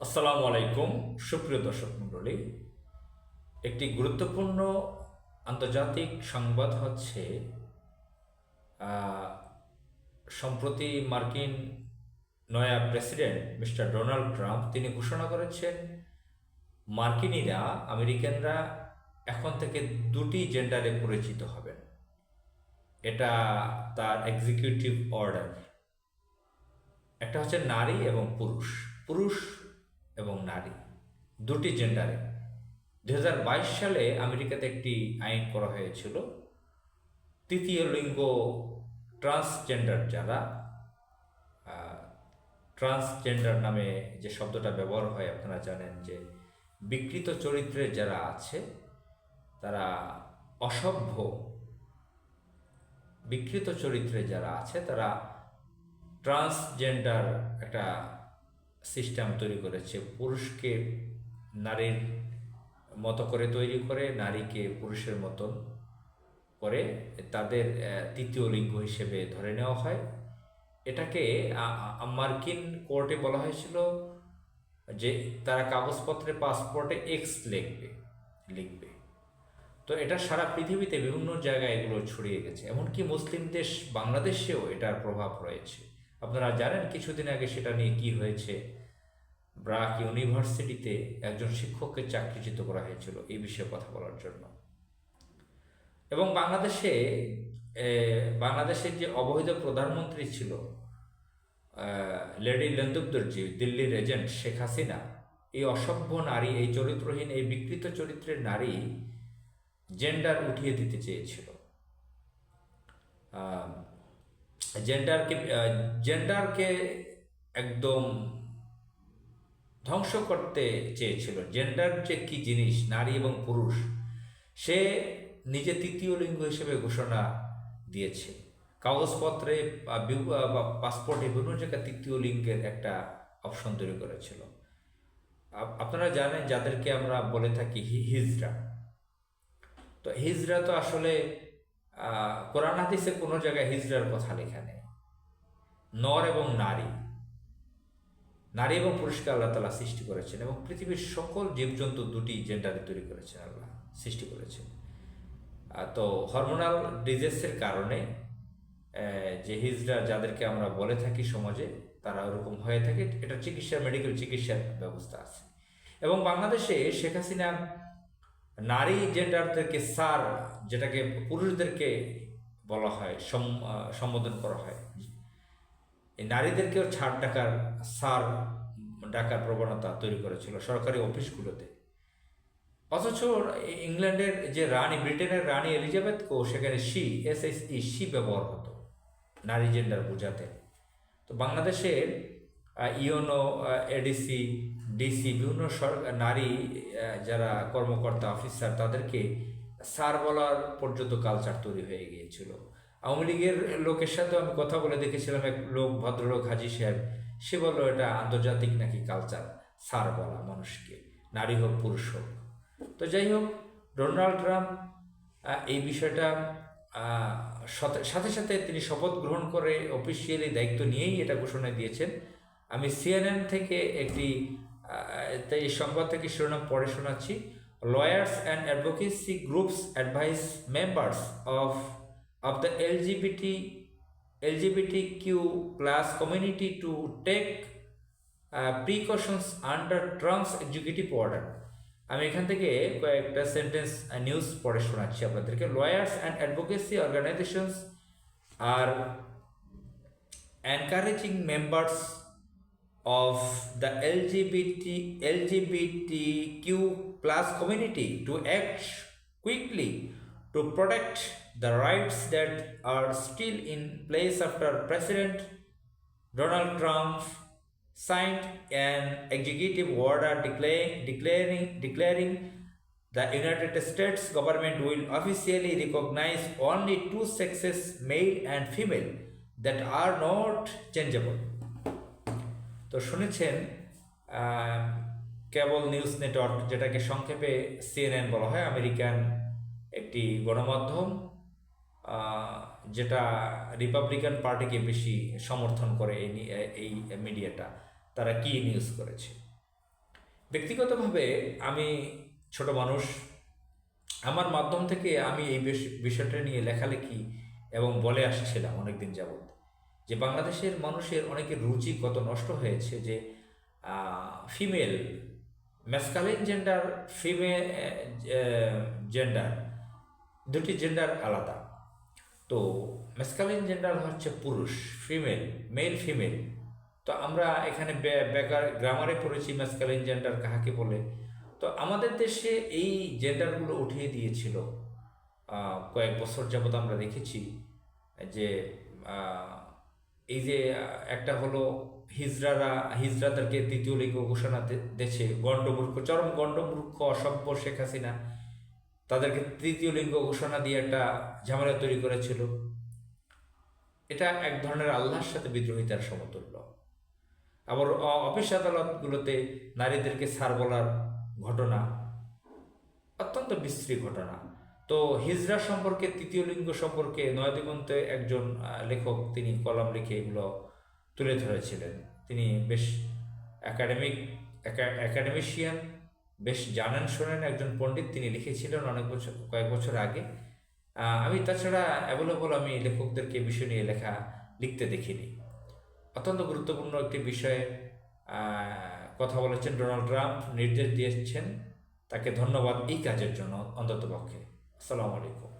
আসসালামু আলাইকুম, সুপ্রিয় দর্শক মণ্ডলী। একটি গুরুত্বপূর্ণ আন্তর্জাতিক সংবাদ হচ্ছে সম্প্রতি মার্কিন নয়া প্রেসিডেন্ট মিস্টার ডোনাল্ড ট্রাম্প, তিনি ঘোষণা করেছেন, মার্কিনীরা, আমেরিকানরা এখন থেকে দুটি জেন্ডারে পরিচিত হবেন। এটা তার এক্সিকিউটিভ অর্ডার একটা হচ্ছে নারী এবং পুরুষ। পুরুষ এবং নারী। দুটি জেন্ডারে দু হাজার বাইশ সালে আমেরিকাতে একটি আইন করা হয়েছিল। তৃতীয় লিঙ্গ ট্রান্সজেন্ডার যারা ট্রান্সজেন্ডার নামে যে শব্দটা ব্যবহার হয়, আপনারা জানেন যে বিকৃত চরিত্রের যারা আছে, তারা অসভ্য, বিকৃত চরিত্রে যারা আছে, তারা ট্রান্সজেন্ডার একটা সিস্টেম তৈরি করেছে। পুরুষকে নারীর মতো করে তৈরি করে, নারীকে পুরুষের মতন করে তাদের তৃতীয় লিঙ্গ হিসেবে ধরে নেওয়া হয়। এটাকে মার্কিন কোর্টে বলা হয়েছিল যে তারা কাগজপত্রে পাসপোর্টে এক্স লিখবে লিখবে। তো এটা সারা পৃথিবীতে বিভিন্ন জায়গায় এগুলো ছড়িয়ে গেছে। এমনকি মুসলিম দেশ বাংলাদেশেও এটার প্রভাব রয়েছে। আপনারা জানেন কিছুদিন আগে সেটা নিয়ে কি হয়েছে। ব্রাক ইউনিভার্সিটিতে একজন শিক্ষককে চাকরিচ্যুত করা হয়েছিল এই বিষয়ে কথা বলার জন্য। এবং বাংলাদেশে বাংলাদেশের যে অবৈধ প্রধানমন্ত্রী ছিল লেডি লেন্দুবদর্জি দিল্লির এজেন্ট শেখ হাসিনা, এই অসভ্য নারী, এই চরিত্রহীন, এই বিকৃত চরিত্রের নারী জেন্ডার উঠিয়ে দিতে চেয়েছিল। জেন্ডারকে জেন্ডারকে একদম ধ্বংস করতে চেয়েছিল। জেন্ডার যে কি জিনিস, নারী এবং পুরুষ, সে নিজে তৃতীয় লিঙ্গ হিসেবে ঘোষণা দিয়েছে। কাগজপত্রে বা পাসপোর্টে বিভিন্ন জায়গায় তৃতীয় লিঙ্গের একটা অপশন তৈরি করেছিল। আপ- আপনারা জানেন, যাদেরকে আমরা বলে থাকি হি- হিজড়া। তো হিজরা তো আসলে কোরআন হাদিসে কোনো জায়গায় হিজরার কথা লেখা নেই। নর এবং নারী। নারী এবং পুরুষকে আল্লাহ তালা সৃষ্টি করেছেন এবং পৃথিবীর সকল জীবজন্তু দুটি জেন্ডারে তৈরি করেছেন আল্লাহ, সৃষ্টি করেছেন। তো হরমোনাল ডিজিজেসের কারণে যে হিজরা যাদেরকে আমরা বলে থাকি সমাজে, তারা ওরকম হয়ে থাকে, এটা চিকিৎসা মেডিকেল চিকিৎসার ব্যবস্থা আছে। এবং বাংলাদেশে শেখ হাসিনা নারী জেন্ডারদেরকে সার, যেটাকে পুরুষদেরকে বলা হয় সম্বোধন করা হয় এই নারীদেরকেও ছাড় ডাকার সার ডাকার প্রবণতা তৈরি করেছিল সরকারি অফিসগুলোতে। অথচ ইংল্যান্ডের যে রানী, ব্রিটেনের রানী এলিজাবেথকেও সেখানে C, S S E, C ব্যবহার হতো নারী জেন্ডার বোঝাতে। তো বাংলাদেশের ইউনো এডিসি, ডিসি বিভিন্ন নারী যারা কর্মকর্তা, অফিসার, তাদেরকে সার বলার পর্যন্ত কালচার তৈরি হয়ে গিয়েছিল। আওয়ামী লীগের লোকের সাথে আমি কথা বলে দেখেছিলাম এক লোক, ভদ্রলোক হাজি সাহেব। সে বলল, এটা আন্তর্জাতিক নাকি কালচার স্যার বলা মানুষকে। নারী হোক, পুরুষ হোক। তো যাই হোক, ডোনাল্ড ট্রাম্প এই বিষয়টা সাথে সাথে তিনি শপথ গ্রহণ করে অফিসিয়ালি দায়িত্ব নিয়েই এটা ঘোষণা দিয়েছেন। আমি সিএনএন থেকে একটি এই সংবাদ থেকে শিরোনাম পড়ে শোনাচ্ছি। Lawyers and advocacy groups advise members of of the LGBT LGBTQ plus community to take uh, precautions under Trump's executive order. আমি এখান থেকে কয়েকটা সেন্টেন্স নিউজ পড়ে শোনাচ্ছি আপনাদেরকে লয়ার্স অ্যান্ড অ্যাডভোকেসি অর্গানাইজেশনস আর encouraging members of the LGBT LGBTQ plus community to act quickly to protect the rights that are still in place after President Donald Trump signed an executive order declaring declaring declaring the United States government will officially recognize only two sexes, male and female, that are not changeable. তো শুনেছেন কেবল news network যেটাকে সংক্ষেপে CNN বলা হয় American একটি গণমাধ্যম যেটা Republican পার্টিকে বেশি সমর্থন করে এই এই মিডিয়াটা তারা কি নিউজ করেছে? ব্যক্তিগতভাবে আমি ছোট মানুষ, আমার মাধ্যম থেকে আমি এই বিষ- বিষয়টা নিয়ে লেখালেখি এবং বলে আসছিলাম অনেকদিন যাবৎ, যে বাংলাদেশের মানুষের অনেকের রুচি কত নষ্ট হয়েছে যে female masculine gender female gender দুটি জেন্ডার আলাদা। তো ম্যাসকালিন জেন্ডার হচ্ছে পুরুষ ফিমেল মেল ফিমেল তো আমরা এখানে বেকার গ্রামারে পড়েছি ম্যাসকালিন জেন্ডার কাহাকে বলে। তো আমাদের দেশে এই জেন্ডারগুলো উঠিয়ে দিয়েছিল কয়েক বছর যাবত আমরা দেখেছি যে এই যে একটা হলো হিজড়ারা হিজরাদেরকে তৃতীয় লিঙ্গ ঘোষণা দে- দিয়েছে গণ্ডমূর্খ, চরম গণ্ডমূর্খ, অসভ্য শেখ হাসিনা। তাদেরকে তৃতীয় লিঙ্গ ঘোষণা দিয়ে একটা ঝামেলা তৈরি করেছিল। এটা এক ধরনের আল্লাহর সাথে বিদ্রোহিতার সমতুল্য। আবার অফিস আদালতগুলোতে নারীদেরকে সার বলার ঘটনা, অত্যন্ত বিশ্রী ঘটনা। তো হিজরা সম্পর্কে, তৃতীয় লিঙ্গ সম্পর্কে নয়াদিগন্তে একজন লেখক, তিনি কলাম লিখে এগুলো তুলে ধরেছিলেন। তিনি বেশ একাডেমিক একাডেমিশিয়ান বেশ জানেন শোনেন একজন পণ্ডিত, তিনি লিখেছিলেন অনেক বছর, কয়েক বছর আগে। আমি তাছাড়া অ্যাভেলেবল আমি লেখকদেরকে বিষয় নিয়ে লেখা লিখতে দেখিনি। অত্যন্ত গুরুত্বপূর্ণ একটি বিষয়ে কথা বলেছেন ডোনাল্ড ট্রাম্প, নির্দেশ দিয়েছেন তাকে ধন্যবাদ এই কাজের জন্য অন্ততপক্ষে। আসসালামু আলাইকুম।